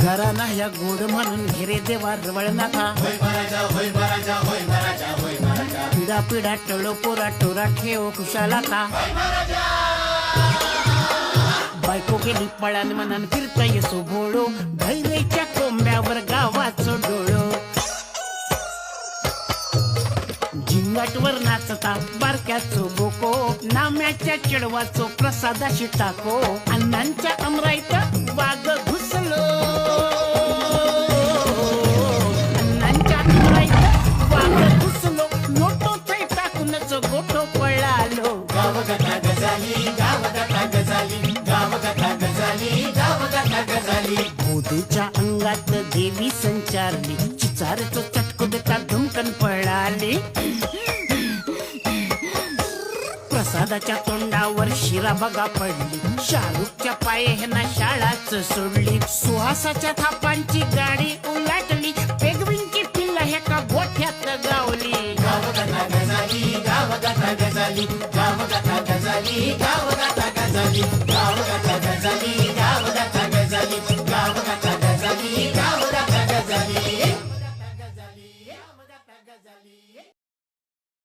घराना ह्या गोड म्हणून हिरे देवा रवळ नाथा. पिढा पिढा टळो पोरा टोरा ठेव खुशाला का बायको गेली पळान मनान फिरता येसो भोळो भैरेच्या कोंब्यावर गावाचो डोळो. झिंगाटवर नाचता बारक्याचो बोको. नाम्याच्या चिडवाचो प्रसादाशी टाको. अण्णांच्या अमराईत वाग गोठो पळालो? गावगाठा गजाली गावगाठा गजाली गावगाठा गजाली गावगाठा गजाली मोदीच्या अंगात देवी संचारली. चिचारचं चटको देता धुमकन पळाली. प्रसादाच्या तोंडावर शिरा बघा पडली. शाहरुखच्या पाय ह्यांना शाळाच सोडली. सुहासाच्या थापांची गाडी गावली गावगाठा गजाली गावगाठा गजाली गावगाठा गजाली गावगाठा गजाली गावगाठा